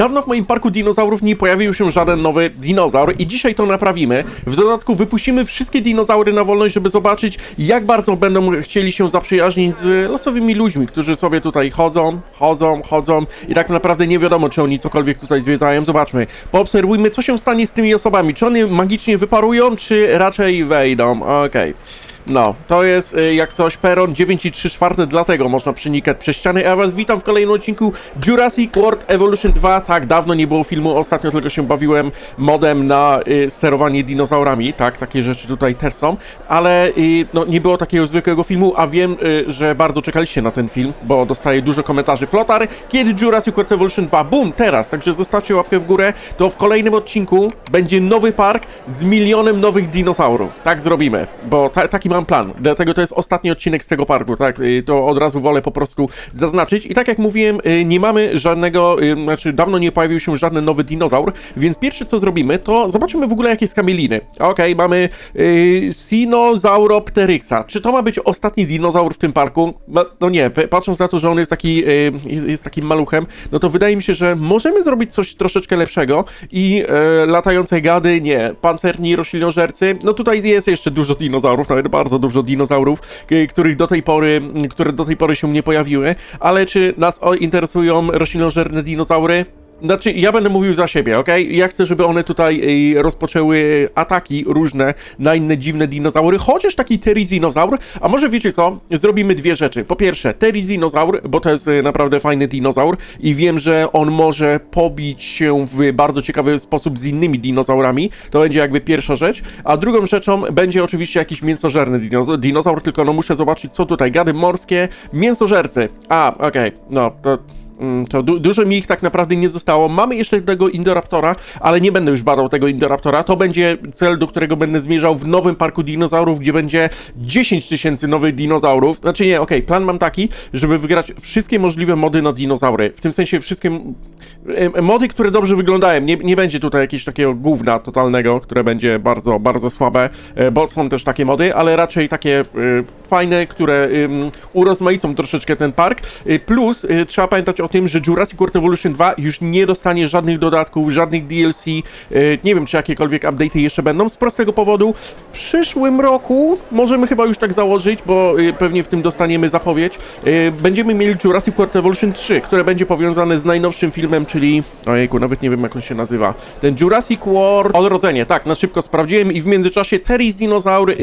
Dawno w moim parku dinozaurów nie pojawił się żaden nowy dinozaur i dzisiaj to naprawimy. W dodatku wypuścimy wszystkie dinozaury na wolność, żeby zobaczyć, jak bardzo będą chcieli się zaprzyjaźnić z losowymi ludźmi, którzy sobie tutaj chodzą, chodzą, chodzą i tak naprawdę nie wiadomo, czy oni cokolwiek tutaj zwiedzają. Zobaczmy, poobserwujmy, co się stanie z tymi osobami. Czy one magicznie wyparują, czy raczej wejdą? Okej. No, to jest y, jak coś peron 9 i 3 czwarte, dlatego można przenikać przez ściany. A ja was witam w kolejnym odcinku Jurassic World Evolution 2. Tak, dawno nie było filmu, ostatnio tylko się bawiłem modem na y, sterowanie dinozaurami. Tak, takie rzeczy tutaj też są, ale y, no, nie było takiego zwykłego filmu, a wiem, y, że bardzo czekaliście na ten film, bo dostaję dużo komentarzy. Flotar, kiedy Jurassic World Evolution 2? Bum, teraz, także zostawcie łapkę w górę. To w kolejnym odcinku będzie nowy park z milionem nowych dinozaurów. Tak zrobimy, bo ta, taki mam plan. Dlatego to jest ostatni odcinek z tego parku, tak? To od razu wolę po prostu zaznaczyć. I tak jak mówiłem, y, nie mamy żadnego, y, znaczy dawno nie pojawił się żaden nowy dinozaur, więc pierwsze co zrobimy, to zobaczymy w ogóle jakie skamieliny. Okej, mamy y, Sinosauropteryxa. Czy to ma być ostatni dinozaur w tym parku? No, no nie, patrząc na to, że on jest taki, y, jest, jest takim maluchem, no to wydaje mi się, że możemy zrobić coś troszeczkę lepszego i e, latające gady, nie, pancerni roślinożercy, no tutaj jest jeszcze dużo dinozaurów, nawet bardzo dużo dinozaurów, których do tej pory, które do tej pory się nie pojawiły, ale czy nas interesują roślinożerne dinozaury? Znaczy, ja będę mówił za siebie, ok? Ja chcę, żeby one tutaj y, rozpoczęły ataki różne na inne dziwne dinozaury, chociaż taki terizinozaur, a może wiecie co? Zrobimy dwie rzeczy. Po pierwsze, terizinozaur, bo to jest y, naprawdę fajny dinozaur i wiem, że on może pobić się w bardzo ciekawy sposób z innymi dinozaurami. To będzie jakby pierwsza rzecz. A drugą rzeczą będzie oczywiście jakiś mięsożerny dinozaur, tylko no muszę zobaczyć, co tutaj. Gady morskie, mięsożercy. A, okej, no to... Mm, To du dużo mi ich tak naprawdę nie zostało. Mamy jeszcze tego Indoraptora, ale nie będę już badał tego Indoraptora. To będzie cel, do którego będę zmierzał w nowym parku dinozaurów, gdzie będzie 10 tysięcy nowych dinozaurów. Znaczy nie, okej, plan mam taki, żeby wygrać wszystkie możliwe mody na dinozaury. W tym sensie wszystkie e, mody, które dobrze wyglądają. Nie, nie będzie tutaj jakiegoś takiego gówna totalnego, które będzie bardzo, bardzo słabe, e, bo są też takie mody, ale raczej takie e, fajne, które ym, urozmaicą troszeczkę ten park. Y, Plus y, trzeba pamiętać o tym, że Jurassic World Evolution 2 już nie dostanie żadnych dodatków, żadnych DLC. y, Nie wiem, czy jakiekolwiek update'y jeszcze będą. Z prostego powodu, w przyszłym roku, możemy chyba już tak założyć, bo y, pewnie w tym dostaniemy zapowiedź, y, będziemy mieli Jurassic World Evolution 3, które będzie powiązane z najnowszym filmem, czyli... Ojejku, nawet nie wiem, jak on się nazywa. Ten Jurassic World Odrodzenie. Tak, na szybko sprawdziłem i w międzyczasie Terry's Dinosaur y,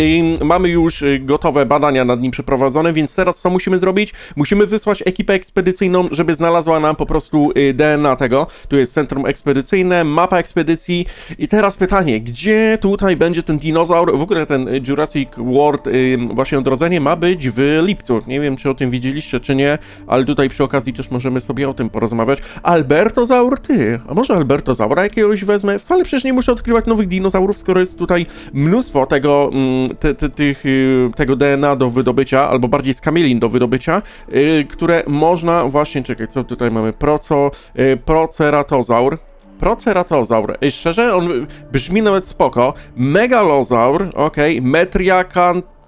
mamy już gotowe badania nad nim przeprowadzone, więc teraz co musimy zrobić? Musimy wysłać ekipę ekspedycyjną, żeby znalazła nam po prostu y, DNA tego. Tu jest centrum ekspedycyjne, mapa ekspedycji i teraz pytanie, gdzie tutaj będzie ten dinozaur? W ogóle ten y, Jurassic World y, właśnie odrodzenie ma być w lipcu. Nie wiem, czy o tym widzieliście, czy nie, ale tutaj przy okazji też możemy sobie o tym porozmawiać. Albertozaur, ty, a może Albertozaura jakiegoś wezmę? Wcale przecież nie muszę odkrywać nowych dinozaurów, skoro jest tutaj mnóstwo tego, mm, te, te, tych, tego DNA do wydobycia, albo bardziej skamielin do wydobycia, które można właśnie, czekaj, co tutaj mamy, proco, y, proceratozaur, Proceratozaur. Szczerze, on brzmi nawet spoko. Megalozaur, okej.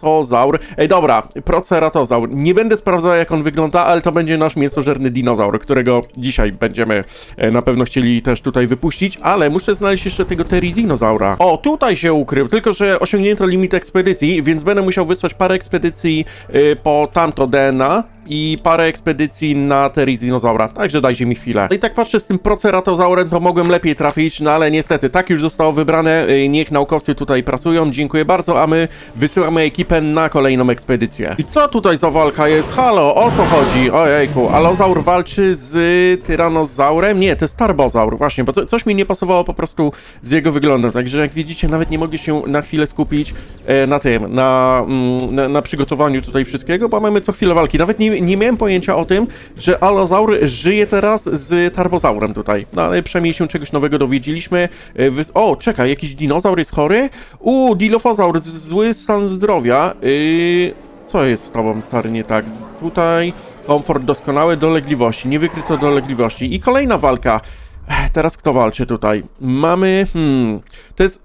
Metriacantozaur. Ej, dobra, Proceratozaur. Nie będę sprawdzał, jak on wygląda, ale to będzie nasz mięsożerny dinozaur, którego dzisiaj będziemy e, na pewno chcieli też tutaj wypuścić, ale muszę znaleźć jeszcze tego Terizinozaura. O, tutaj się ukrył, tylko że osiągnięto limit ekspedycji, więc będę musiał wysłać parę ekspedycji e, po tamto DNA i parę ekspedycji na Terizinozaura. Także dajcie mi chwilę. I tak patrzę z tym Proceratozaurem, to mogłem lepiej trafić, no ale niestety tak już zostało wybrane. Y, Niech naukowcy tutaj pracują. Dziękuję bardzo, a my wysyłamy ekipę na kolejną ekspedycję. I co tutaj za walka jest? Halo, o co chodzi? Ojejku, Alozaur walczy z Tyranozaurem? Nie, to jest Tarbozaur, właśnie, bo co, coś mi nie pasowało po prostu z jego wyglądem. Także jak widzicie, nawet nie mogę się na chwilę skupić e, na tym, na, mm, na, na przygotowaniu tutaj wszystkiego, bo mamy co chwilę walki. Nawet nie, nie miałem pojęcia o tym, że Alozaur żyje teraz z Tarbozaurem tutaj. No ale przynajmniej się czegoś nowego dowiedzieliśmy. E, o, czekaj, jakiś dinozaur jest chory? U, Dilophosaur, z- zły stan zdrowia. Yy, co jest z tobą, stary, nie tak? Tutaj komfort doskonały, dolegliwości, nie wykryto dolegliwości. I kolejna walka. Teraz kto walczy tutaj? Mamy, hmm, to jest,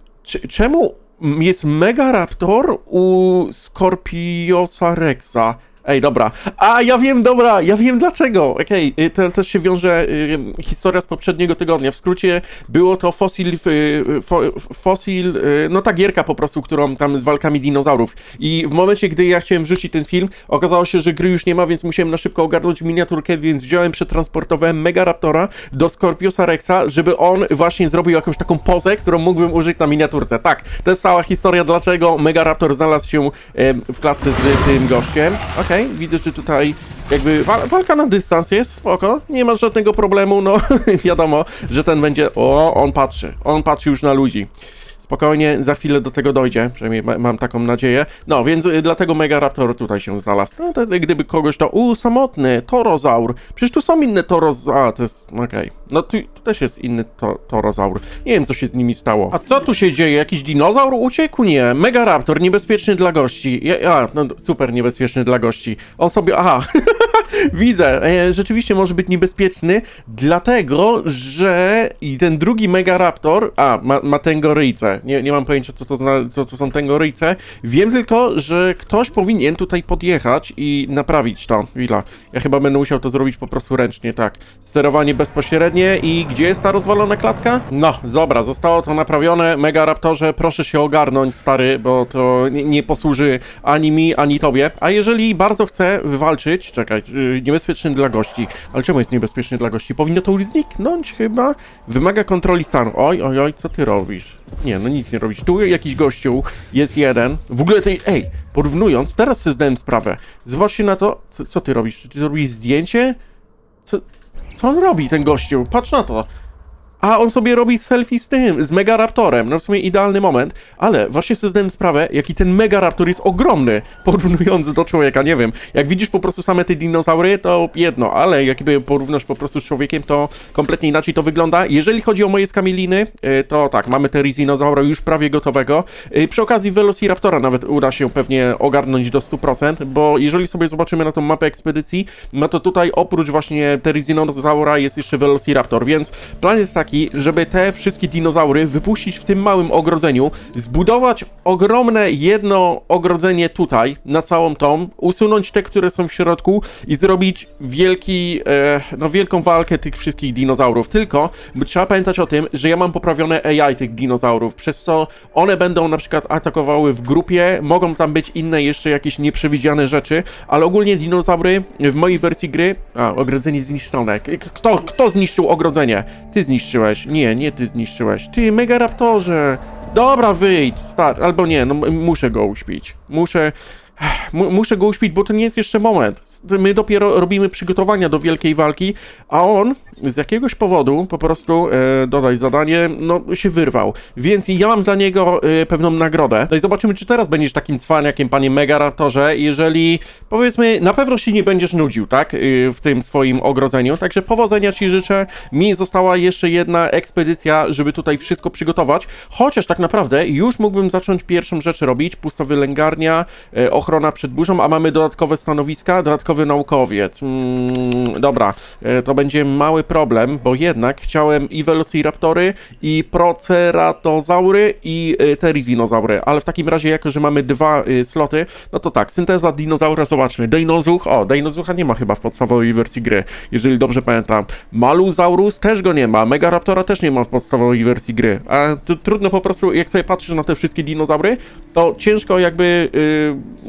czemu jest Mega Raptor u Scorpiosa Rexa? Ej, dobra. A, ja wiem, dobra, ja wiem dlaczego. Okej, y, to też się wiąże y, historia z poprzedniego tygodnia. W skrócie było to Fossil, y, fo, Fossil, y, no ta gierka po prostu, którą tam z walkami dinozaurów. I w momencie, gdy ja chciałem wrzucić ten film, okazało się, że gry już nie ma, więc musiałem na szybko ogarnąć miniaturkę, więc wziąłem, przetransportowałem Megaraptora do Scorpiosa Rexa, żeby on właśnie zrobił jakąś taką pozę, którą mógłbym użyć na miniaturce. Tak, to jest cała historia, dlaczego Megaraptor znalazł się em, w klatce z tym gościem. Okej, widzę, że tutaj jakby wa walka na dystans jest spoko, nie ma żadnego problemu, no wiadomo, że ten będzie, o, on patrzy, on patrzy już na ludzi. Spokojnie, za chwilę do tego dojdzie, przynajmniej ma, mam taką nadzieję. No, więc y, dlatego Megaraptor tutaj się znalazł. No, to, gdyby kogoś to, u, samotny, torozaur. Przecież tu są inne toros... A, to jest, okej. No, tu, tu też jest inny to, torozaur. Nie wiem, co się z nimi stało. A co tu się dzieje? Jakiś dinozaur uciekł? Nie. Megaraptor, niebezpieczny dla gości. Ja, no, super niebezpieczny dla gości. On sobie, aha... Widzę, e, rzeczywiście może być niebezpieczny, dlatego że i ten drugi Megaraptor, a ma, ma tengoryjce, nie, nie mam pojęcia co to, zna, co to są tengoryjce, wiem tylko, że ktoś powinien tutaj podjechać i naprawić to, chwila, ja chyba będę musiał to zrobić po prostu ręcznie, tak, sterowanie bezpośrednie i gdzie jest ta rozwalona klatka? No, dobra, zostało to naprawione, Megaraptorze, proszę się ogarnąć, stary, bo to nie, nie posłuży ani mi, ani tobie, a jeżeli bardzo chcę wywalczyć, czekaj, yy, niebezpieczny dla gości. Ale czemu jest niebezpieczny dla gości? Powinno to już zniknąć chyba? Wymaga kontroli stanu. Oj, oj, oj, co ty robisz? Nie, no nic nie robisz. Tu jakiś gościu, jest jeden. W ogóle tej, ej, porównując, teraz sobie zdałem sprawę. Zobaczcie na to, co, co ty robisz? Czy ty robisz zdjęcie? Co, co on robi, ten gościu? Patrz na to. A on sobie robi selfie z tym, z Megaraptorem. No w sumie idealny moment, ale właśnie sobie zdałem sprawę, jaki ten Megaraptor jest ogromny, porównując do człowieka. Nie wiem, jak widzisz po prostu same te dinozaury, to jedno, ale jakby porównasz po prostu z człowiekiem, to kompletnie inaczej to wygląda. Jeżeli chodzi o moje skamieliny, y, to tak, mamy Terizinozaura już prawie gotowego. Y, Przy okazji Velociraptora nawet uda się pewnie ogarnąć do 100%, bo jeżeli sobie zobaczymy na tą mapę ekspedycji, no to tutaj oprócz właśnie Terizinozaura jest jeszcze Velociraptor, więc plan jest taki, żeby te wszystkie dinozaury wypuścić w tym małym ogrodzeniu, zbudować ogromne jedno ogrodzenie tutaj, na całą tą, usunąć te, które są w środku i zrobić wielki, e, no wielką walkę tych wszystkich dinozaurów. Tylko trzeba pamiętać o tym, że ja mam poprawione AI tych dinozaurów, przez co one będą na przykład atakowały w grupie, mogą tam być inne jeszcze jakieś nieprzewidziane rzeczy, ale ogólnie dinozaury w mojej wersji gry, a ogrodzenie zniszczone. Kto, kto zniszczył ogrodzenie? Ty zniszczyłeś. Nie, nie ty zniszczyłeś. Ty, Megaraptorze. Dobra, wyjdź, stary. Albo nie, no muszę go uśpić. Muszę... mu- Muszę go uśpić, bo to nie jest jeszcze moment. My dopiero robimy przygotowania do wielkiej walki, a on z jakiegoś powodu po prostu, e, dodaj zadanie, no się wyrwał. Więc ja mam dla niego e, pewną nagrodę. No i zobaczymy, czy teraz będziesz takim cwaniakiem, panie Megaraptorze, jeżeli powiedzmy, na pewno się nie będziesz nudził, tak? E, w tym swoim ogrodzeniu. Także powodzenia ci życzę. Mi została jeszcze jedna ekspedycja, żeby tutaj wszystko przygotować. Chociaż tak naprawdę już mógłbym zacząć pierwszą rzecz robić. Pusta wylęgarnia, e, ochrona przed burzą, a mamy dodatkowe stanowiska, dodatkowy naukowiec. Mm, dobra, e, to będzie mały problem, bo jednak chciałem i Velociraptory, i Proceratozaury, i e, Terizinozaury, ale w takim razie, jako że mamy dwa e, sloty, no to tak, synteza dinozaura, zobaczmy. Dinozuch, o, Dinozucha nie ma chyba w podstawowej wersji gry, jeżeli dobrze pamiętam. Maluzaurus też go nie ma, Megaraptora też nie ma w podstawowej wersji gry, a tu trudno po prostu, jak sobie patrzysz na te wszystkie dinozaury, to ciężko jakby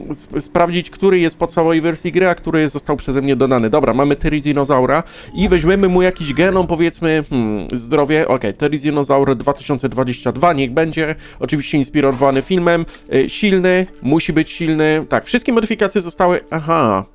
yy, sp- sprawdzić, który jest w podstawowej wersji gry, a który został przeze mnie dodany. Dobra, mamy Terizinozaura i weźmiemy mu jakiś genom, powiedzmy, hmm, zdrowie, okej, Terizinozaur 2022, niech będzie, oczywiście inspirowany filmem, yy, silny, musi być silny, tak, wszystkie modyfikacje zostały, aha,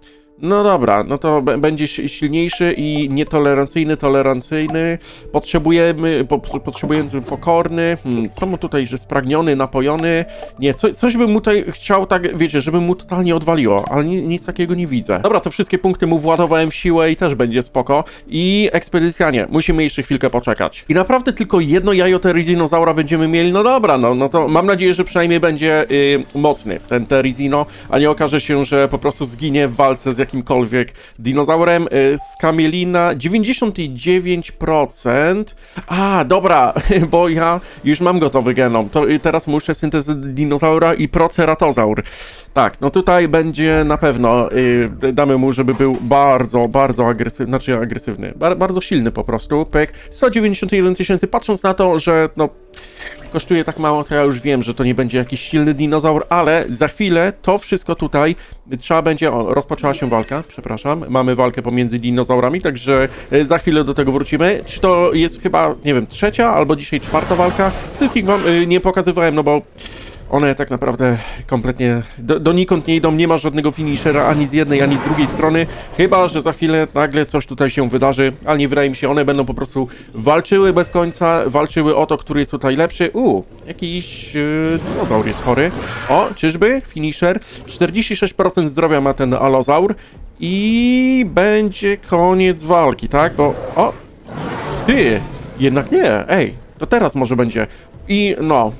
no dobra, no to b- będzie si- silniejszy i nietolerancyjny, tolerancyjny. Potrzebujemy, po, potrzebujemy pokorny. Hmm, co mu tutaj, że spragniony, napojony? Nie, co, coś bym mu tutaj chciał tak, wiecie, żeby mu totalnie odwaliło, ale ni, nic takiego nie widzę. Dobra, to wszystkie punkty mu władowałem w siłę i też będzie spoko. I ekspedycja nie, musimy jeszcze chwilkę poczekać. I naprawdę tylko jedno jajo Terizinozaura będziemy mieli, no dobra, no, no to mam nadzieję, że przynajmniej będzie y, mocny ten Terizino, a nie okaże się, że po prostu zginie w walce z jakimś jakimkolwiek dinozaurem. Y, Skamielina 99%. A, dobra, bo ja już mam gotowy genom. To y, teraz muszę syntezę dinozaura i proceratozaur. Tak, no tutaj będzie na pewno, y, damy mu, żeby był bardzo, bardzo agresywny, znaczy agresywny, bar, bardzo silny po prostu, pyk. 191 tysięcy, patrząc na to, że no kosztuje tak mało, to ja już wiem, że to nie będzie jakiś silny dinozaur, ale za chwilę to wszystko tutaj trzeba będzie. O, rozpoczęła się walka, przepraszam. Mamy walkę pomiędzy dinozaurami, także e, za chwilę do tego wrócimy. Czy to jest chyba, nie wiem, trzecia albo dzisiaj czwarta walka? Wszystkich wam e, nie pokazywałem, no bo. One tak naprawdę kompletnie do, donikąd nie idą, nie ma żadnego finishera ani z jednej, ani z drugiej strony, chyba, że za chwilę nagle coś tutaj się wydarzy, ale nie wydaje mi się, one będą po prostu walczyły bez końca, walczyły o to, który jest tutaj lepszy. U, jakiś yy, dinozaur jest chory. O, czyżby? Finisher. 46% zdrowia ma ten alozaur i będzie koniec walki, tak? Bo, o, ty, jednak nie, ej, to teraz może będzie. I no,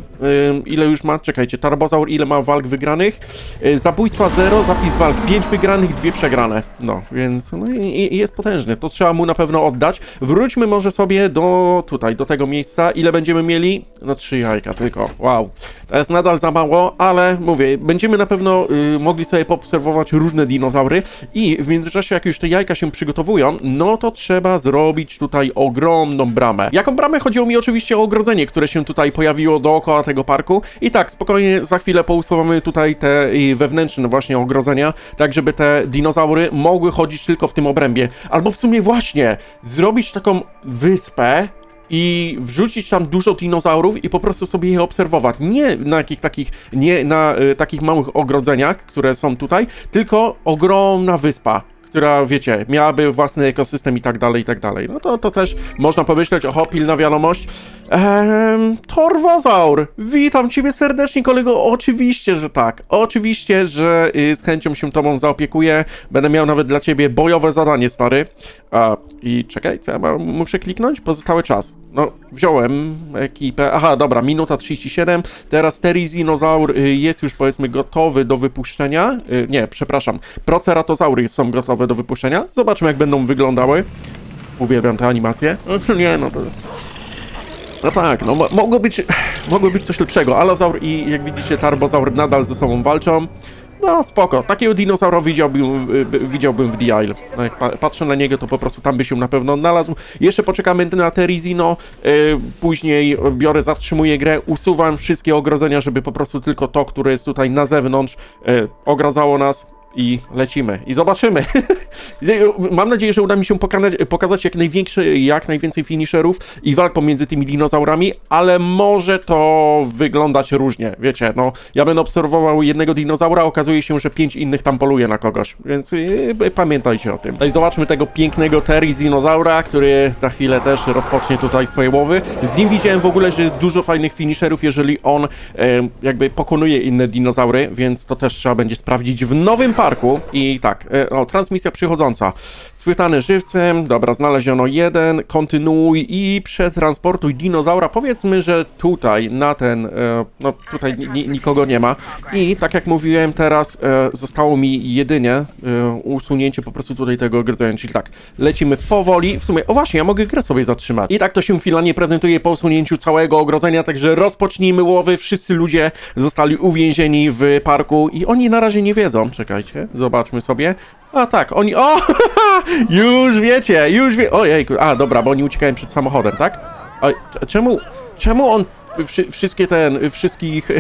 ile już ma? Czekajcie, Tarbozaur ile ma walk wygranych? Y, zabójstwa 0, zapis walk 5 wygranych, 2 przegrane. No, więc no, i, i jest potężny. To trzeba mu na pewno oddać. Wróćmy może sobie do tutaj, do tego miejsca. Ile będziemy mieli? No 3 jajka tylko. Wow. To jest nadal za mało, ale mówię, będziemy na pewno y, mogli sobie poobserwować różne dinozaury i w międzyczasie, jak już te jajka się przygotowują, no to trzeba zrobić tutaj ogromną bramę. Jaką bramę? Chodziło mi oczywiście o ogrodzenie, które się tutaj pojawiło dookoła tego parku. I tak, spokojnie, za chwilę pousuwamy tutaj te wewnętrzne właśnie ogrodzenia, tak żeby te dinozaury mogły chodzić tylko w tym obrębie. Albo w sumie właśnie, zrobić taką wyspę, i wrzucić tam dużo dinozaurów i po prostu sobie je obserwować. Nie na jakich takich, nie na y, takich małych ogrodzeniach, które są tutaj, tylko ogromna wyspa. Która, wiecie, miałaby własny ekosystem i tak dalej, i tak dalej. No to, to też można pomyśleć, oho, pilna wiadomość. Ehm, Torwozaur, witam ciebie serdecznie, kolego. Oczywiście, że tak. Oczywiście, że y, z chęcią się tobą zaopiekuję. Będę miał nawet dla ciebie bojowe zadanie, stary. A, i czekaj, co ja mam, muszę kliknąć? Pozostały czas. No, wziąłem ekipę. Aha, dobra, minuta 37. Teraz Terizinozaur y, jest już powiedzmy gotowy do wypuszczenia. Y, nie, przepraszam. Proceratozaury są gotowe do wypuszczenia. Zobaczmy, jak będą wyglądały. Uwielbiam te animacje. Nie, no to no tak, no mo- mogło być, mogło być coś lepszego. Alozaur i jak widzicie Tarbozaur nadal ze sobą walczą. No spoko, takiego dinozaura widziałbym, widziałbym w The Isle. No, jak pa- patrzę na niego, to po prostu tam by się na pewno znalazł. Jeszcze poczekamy na Terizino, y, później biorę, zatrzymuję grę, usuwam wszystkie ogrodzenia, żeby po prostu tylko to, które jest tutaj na zewnątrz, y, ogradzało nas i lecimy. I zobaczymy. Mam nadzieję, że uda mi się pokazać, pokazać jak największy, jak najwięcej finisherów i walk pomiędzy tymi dinozaurami, ale może to wyglądać różnie. Wiecie, no, ja będę obserwował jednego dinozaura, okazuje się, że pięć innych tam poluje na kogoś, więc yy, pamiętajcie o tym. No i zobaczmy tego pięknego Terizinozaura, który za chwilę też rozpocznie tutaj swoje łowy. Z nim widziałem w ogóle, że jest dużo fajnych finisherów, jeżeli on e, jakby pokonuje inne dinozaury, więc to też trzeba będzie sprawdzić w nowym parku. I tak, e, o, transmisja przychodząca. Schwytany żywcem, dobra, znaleziono jeden, kontynuuj i przetransportuj dinozaura. Powiedzmy, że tutaj, na ten, e, no tutaj ni- ni- nikogo nie ma. I tak jak mówiłem, teraz e, zostało mi jedynie usunięcie po prostu tutaj tego ogrodzenia, czyli tak, lecimy powoli. W sumie, o właśnie, ja mogę grę sobie zatrzymać. I tak to się finalnie prezentuje po usunięciu całego ogrodzenia, także rozpocznijmy łowy. Wszyscy ludzie zostali uwięzieni w parku i oni na razie nie wiedzą. Czekajcie, zobaczmy sobie. A tak, oni. O! już wiecie, już wie. Ojej, a dobra, bo oni uciekają przed samochodem, tak? Czemu, czemu on wszy, wszystkie ten, wszystkich.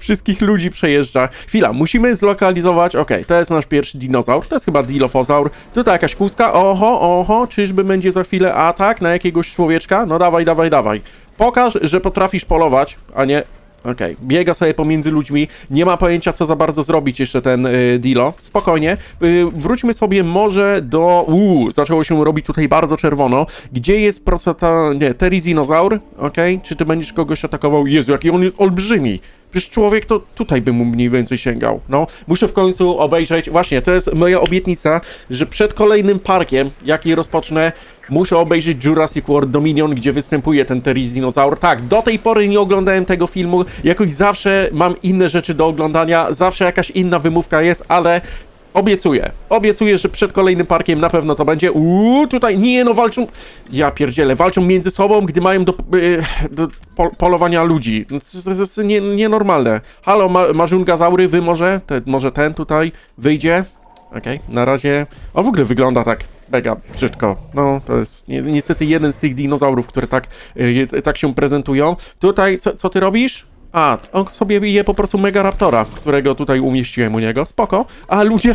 Wszystkich ludzi przejeżdża. Chwila, musimy zlokalizować. Okej, to jest nasz pierwszy dinozaur. To jest chyba Dilophosaur. Tutaj jakaś kózka. Oho, oho, czyżby będzie za chwilę atak na jakiegoś człowieczka? No dawaj, dawaj, dawaj. Pokaż, że potrafisz polować, a nie Okej, biega sobie pomiędzy ludźmi, nie ma pojęcia co za bardzo zrobić jeszcze ten y, Dilo. Spokojnie. Y, wróćmy sobie może do... Uuu, zaczęło się robić tutaj bardzo czerwono. Gdzie jest proceta... nie, Terizinozaur? Okej, czy ty będziesz kogoś atakował? Jezu, jaki on jest olbrzymi. Przecież człowiek to tutaj by mu mniej więcej sięgał. No, muszę w końcu obejrzeć. Właśnie, to jest moja obietnica, że przed kolejnym parkiem, jaki rozpocznę, muszę obejrzeć Jurassic World Dominion, gdzie występuje ten Terizinozaur. Tak, do tej pory nie oglądałem tego filmu. Jakoś zawsze mam inne rzeczy do oglądania, zawsze jakaś inna wymówka jest, ale Obiecuję. Obiecuję, że przed kolejnym parkiem na pewno to będzie. Uuu, tutaj nie no, walczą. Ja pierdzielę, walczą między sobą, gdy mają do, y, do pol polowania ludzi. No, To, jest nie, nienormalne. Halo, ma, marzungazaury, wy może? Te, może ten tutaj wyjdzie? Okej, na razie. O, w ogóle wygląda tak mega brzydko. No, to jest ni niestety jeden z tych dinozaurów, które tak, y, tak się prezentują. Tutaj, co, co ty robisz? A, on sobie je po prostu Mega Raptora, którego tutaj umieściłem u niego. Spoko. A ludzie.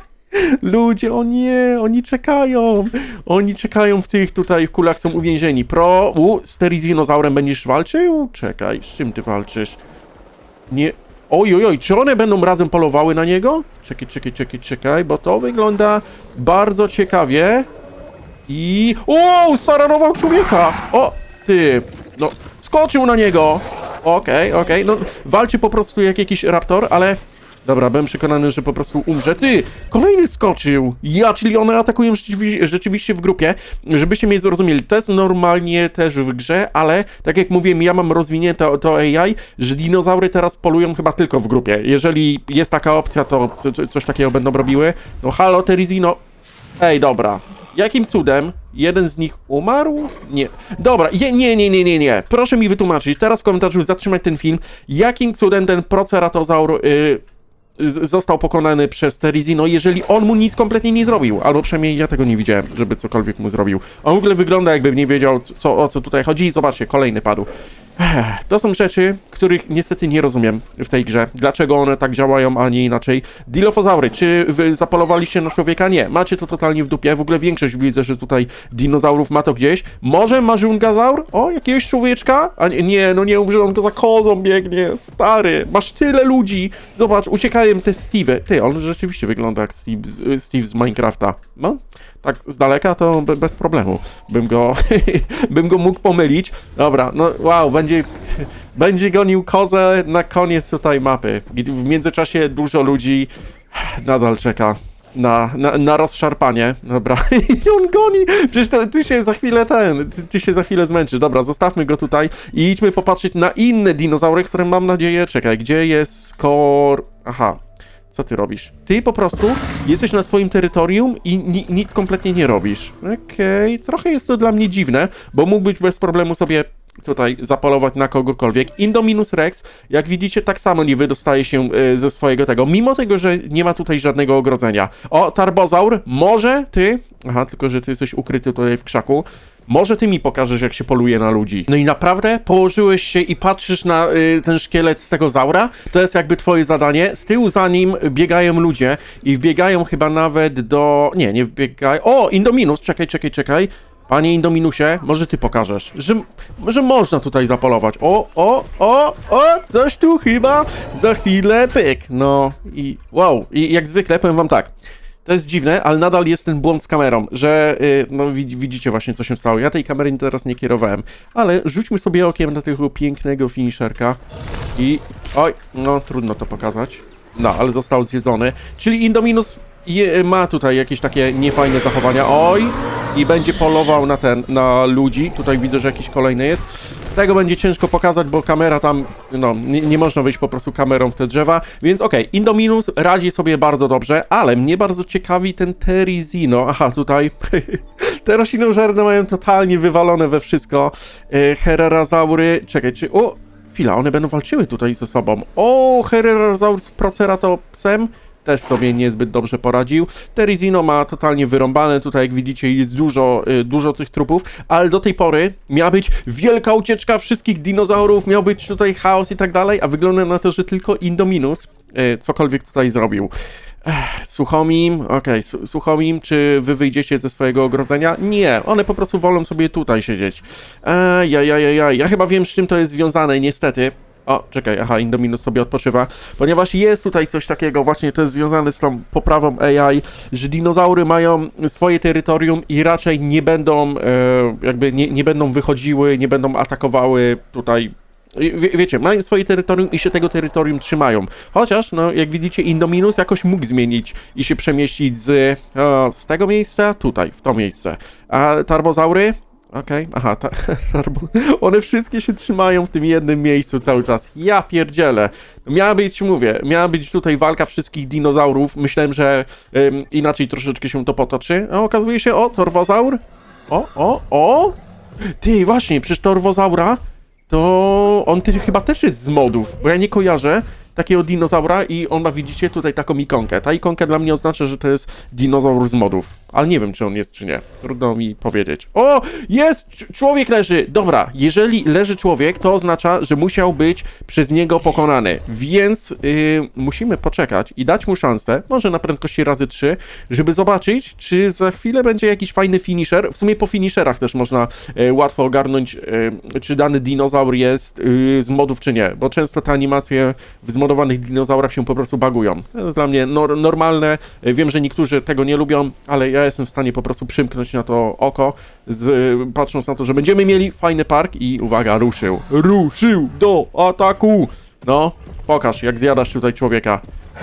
Ludzie, o nie, oni czekają. Oni czekają w tych tutaj w kulach są uwięzieni. Pro, u, z terizinozaurem będziesz walczył? Czekaj, z czym ty walczysz? Nie. Oj, oj, oj, czy one będą razem polowały na niego? Czekaj, czekaj, czekaj, czekaj, bo to wygląda bardzo ciekawie. I. O, staranował człowieka! O, ty, no, skoczył na niego! Okej, okej, no, walczy po prostu jak jakiś raptor, ale. Dobra, byłem przekonany, że po prostu umrze. Ty, kolejny skoczył! Ja, czyli one atakują rzeczywi rzeczywiście w grupie. Żebyście mnie zrozumieli, to jest normalnie też w grze, ale tak jak mówiłem, ja mam rozwinięte to AI, że dinozaury teraz polują chyba tylko w grupie. Jeżeli jest taka opcja, to co- co- coś takiego będą robiły. No halo, Terizino, Ej, dobra. Jakim cudem jeden z nich umarł? Nie. Dobra, je, nie, nie, nie, nie, nie. Proszę mi wytłumaczyć, teraz w komentarzu zatrzymać ten film. Jakim cudem ten proceratozaur y, został pokonany przez Terizino, jeżeli on mu nic kompletnie nie zrobił? Albo przynajmniej ja tego nie widziałem, żeby cokolwiek mu zrobił. On w ogóle wygląda jakby nie wiedział, co, o co tutaj chodzi. I zobaczcie, kolejny padł. To są rzeczy, których niestety nie rozumiem w tej grze. Dlaczego one tak działają, a nie inaczej. Dilofozaury, czy wy zapolowaliście na człowieka? Nie. Macie to totalnie w dupie. W ogóle większość widzę, że tutaj dinozaurów ma to gdzieś. Może marzungazaur? O, jakiegoś człowieczka? A nie, no nie mów, on go za kozą biegnie. Stary, masz tyle ludzi. Zobacz, uciekają te Steve. Ty, on rzeczywiście wygląda jak Steve, Steve z Minecrafta. No, tak z daleka to be, bez problemu. Bym go, bym go mógł pomylić. Dobra, no wow, będzie, będzie gonił kozę na koniec tutaj mapy. W międzyczasie dużo ludzi nadal czeka. Na, na, na rozszarpanie. Dobra. I on goni. Przecież to, ty się za chwilę ten. Ty, ty się za chwilę zmęczysz. Dobra, zostawmy go tutaj i idźmy popatrzeć na inne dinozaury, które mam nadzieję. Czekaj, gdzie jest skor. Aha. Co ty robisz? Ty po prostu jesteś na swoim terytorium i ni nic kompletnie nie robisz. Okej, trochę jest to dla mnie dziwne, bo mógłbyś bez problemu sobie tutaj zapolować na kogokolwiek. Indominus Rex, jak widzicie, tak samo nie wydostaje się y, ze swojego tego, mimo tego, że nie ma tutaj żadnego ogrodzenia. O, Tarbozaur, może ty... Aha, tylko że ty jesteś ukryty tutaj w krzaku. Może ty mi pokażesz, jak się poluje na ludzi. No i naprawdę położyłeś się i patrzysz na y, ten szkielet z tego zaura? To jest jakby twoje zadanie. Z tyłu za nim biegają ludzie i wbiegają chyba nawet do... Nie, nie wbiegają... O, Indominus, czekaj, czekaj, czekaj. Panie Indominusie, może ty pokażesz, że, że można tutaj zapolować. O, o, o, o, coś tu chyba za chwilę pyk. No i wow, i jak zwykle powiem wam tak. To jest dziwne, ale nadal jest ten błąd z kamerą, że y, no widz- widzicie właśnie co się stało. Ja tej kamery teraz nie kierowałem, ale rzućmy sobie okiem na tego pięknego finisherka i oj, no trudno to pokazać. No, ale został zjedzony. Czyli Indominus je, ma tutaj jakieś takie niefajne zachowania. Oj, i będzie polował na ten, na ludzi. Tutaj widzę, że jakiś kolejny jest. Tego będzie ciężko pokazać, bo kamera tam, no, nie, nie można wyjść po prostu kamerą w te drzewa. Więc okej, Indominus radzi sobie bardzo dobrze, ale mnie bardzo ciekawi ten Terizino. Aha, tutaj te roślinożerne mają totalnie wywalone we wszystko. E, Hererazaury, czekaj, czy... O, chwila, one będą walczyły tutaj ze sobą. O, Hererazaur z Proceratopsem też sobie niezbyt dobrze poradził. Terizino ma totalnie wyrąbane, tutaj jak widzicie jest dużo, y, dużo tych trupów, ale do tej pory miała być wielka ucieczka wszystkich dinozaurów, miał być tutaj chaos i tak dalej, a wygląda na to, że tylko Indominus y, cokolwiek tutaj zrobił. Suchomim, okej, Su- Suchomim, czy wy wyjdziecie ze swojego ogrodzenia? Nie, one po prostu wolą sobie tutaj siedzieć. Ej, ja, ja, ja, ja, ja chyba wiem, z czym to jest związane, niestety. O, czekaj, aha, Indominus sobie odpoczywa, ponieważ jest tutaj coś takiego, właśnie to jest związane z tą poprawą AI, że dinozaury mają swoje terytorium i raczej nie będą, e, jakby nie, nie będą wychodziły, nie będą atakowały tutaj Wie, wiecie, mają swoje terytorium i się tego terytorium trzymają. Chociaż, no, jak widzicie, Indominus jakoś mógł zmienić i się przemieścić z, o, z tego miejsca tutaj, w to miejsce. A tarbozaury? Okej, aha, ta, one wszystkie się trzymają w tym jednym miejscu cały czas. Ja pierdzielę. Miała być, mówię, miała być tutaj walka wszystkich dinozaurów. Myślałem, że ym, inaczej troszeczkę się to potoczy. A okazuje się, o, torwozaur. O, o, o! Ty, właśnie, przecież torwozaura to on ty, chyba też jest z modów, bo ja nie kojarzę takiego dinozaura i on ma, widzicie, tutaj taką ikonkę. Ta ikonka dla mnie oznacza, że to jest dinozaur z modów, ale nie wiem, czy on jest, czy nie. Trudno mi powiedzieć. O, jest! Cz- Człowiek leży! Dobra, jeżeli leży człowiek, to oznacza, że musiał być przez niego pokonany, więc yy, musimy poczekać i dać mu szansę, może na prędkości razy 3, żeby zobaczyć, czy za chwilę będzie jakiś fajny finisher. W sumie po finisherach też można e, łatwo ogarnąć, e, czy dany dinozaur jest e, z modów, czy nie, bo często te animacje w zmodowanych dinozaurach się po prostu bagują. To jest dla mnie nor normalne. Wiem, że niektórzy tego nie lubią, ale ja jestem w stanie po prostu przymknąć na to oko, z, patrząc na to, że będziemy mieli fajny park i uwaga, ruszył. Ruszył do ataku! No, pokaż, jak zjadasz tutaj człowieka.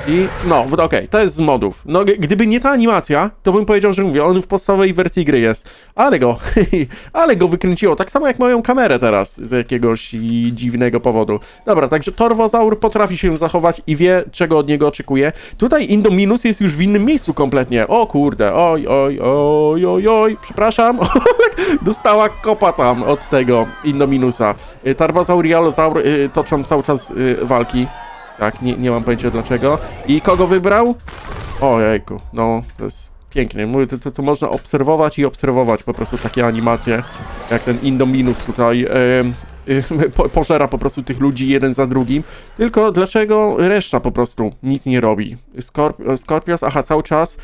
I no, okej, to jest z modów. No, gdyby nie ta animacja, to bym powiedział, że mówię, on w podstawowej wersji gry jest. Ale go, ale go wykręciło. Tak samo jak moją kamerę teraz, z jakiegoś dziwnego powodu. Dobra, także Torwozaur potrafi się zachować i wie, czego od niego oczekuje. Tutaj Indominus jest już w innym miejscu kompletnie. O kurde, oj, oj, oj, oj, oj, przepraszam. Dostała kopa tam od tego Indominusa. Y, Tarbozaur i Alozaur y, toczą cały czas y, walki. Tak, nie, nie mam pojęcia dlaczego. I kogo wybrał? Ojejku, no, to jest pięknie. Mówię, to, to, to można obserwować i obserwować po prostu takie animacje, jak ten Indominus tutaj em, y, po, pożera po prostu tych ludzi jeden za drugim. Tylko dlaczego reszta po prostu nic nie robi? Skorp Skorpios, aha, cały czas.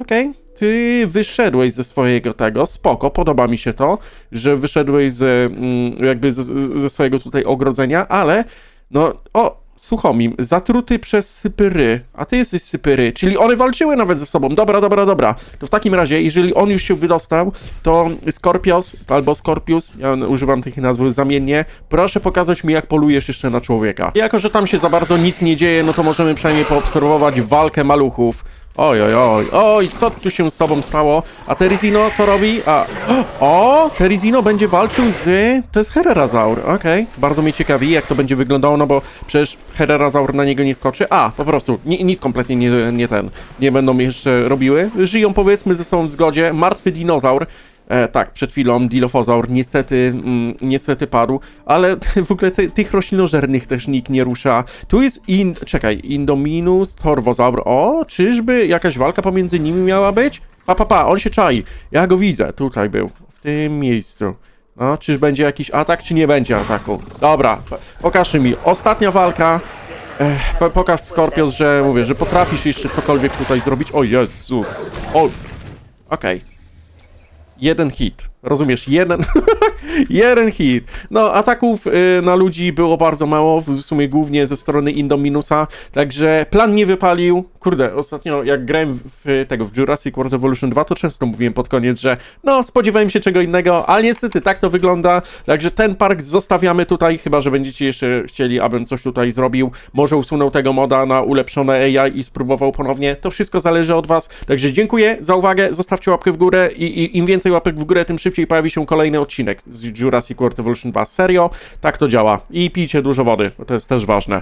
Okej, ty wyszedłeś ze swojego tego, spoko, podoba mi się to, że wyszedłeś z, mm, jakby ze swojego tutaj ogrodzenia, ale no, o, Suchomim, zatruty przez Sypyry, a ty jesteś Sypyry, czyli one walczyły nawet ze sobą. Dobra, dobra, dobra. To w takim razie, jeżeli on już się wydostał, to Skorpios albo Skorpius, ja używam tych nazw zamiennie, proszę pokazać mi, jak polujesz jeszcze na człowieka. Jako, że tam się za bardzo nic nie dzieje, no to możemy przynajmniej poobserwować walkę maluchów. Oj, oj, oj, oj, co tu się z tobą stało? A Terizino co robi? A, o, Terizino będzie walczył z... To jest Hererazaur, okej. Bardzo mnie ciekawi, jak to będzie wyglądało, no bo przecież Hererazaur na niego nie skoczy. A, po prostu, ni nic kompletnie nie, nie ten, nie będą jeszcze robiły. Żyją powiedzmy ze sobą w zgodzie. Martwy dinozaur. E, tak, przed chwilą Dilophosaur niestety, mm, niestety padł, ale w ogóle ty, tych roślinożernych też nikt nie rusza. Tu jest in, czekaj, Indominus, Torwozaur. O, czyżby jakaś walka pomiędzy nimi miała być? Pa, pa, pa, on się czai. Ja go widzę, tutaj był, w tym miejscu. No, czy będzie jakiś atak, czy nie będzie ataku? Dobra, po- pokaż mi. Ostatnia walka. Ech, po, pokaż Skorpios, że mówię, że potrafisz jeszcze cokolwiek tutaj zrobić. O Jezus. O. Okej. Jeden hit. Rozumiesz? Jeden. jeden hit. No, ataków y, na ludzi było bardzo mało, w sumie głównie ze strony Indominusa, także plan nie wypalił. Kurde, ostatnio jak grałem w, tego w Jurassic World Evolution 2, to często mówiłem pod koniec, że no, spodziewałem się czego innego, ale niestety tak to wygląda. Także ten park zostawiamy tutaj, chyba że będziecie jeszcze chcieli, abym coś tutaj zrobił. Może usunął tego moda na ulepszone AI i spróbował ponownie. To wszystko zależy od was. Także dziękuję za uwagę, zostawcie łapkę w górę i, i im więcej łapek w górę, tym szybciej pojawi się kolejny odcinek z Jurassic World Evolution 2. Serio, tak to działa. I pijcie dużo wody, to jest też ważne.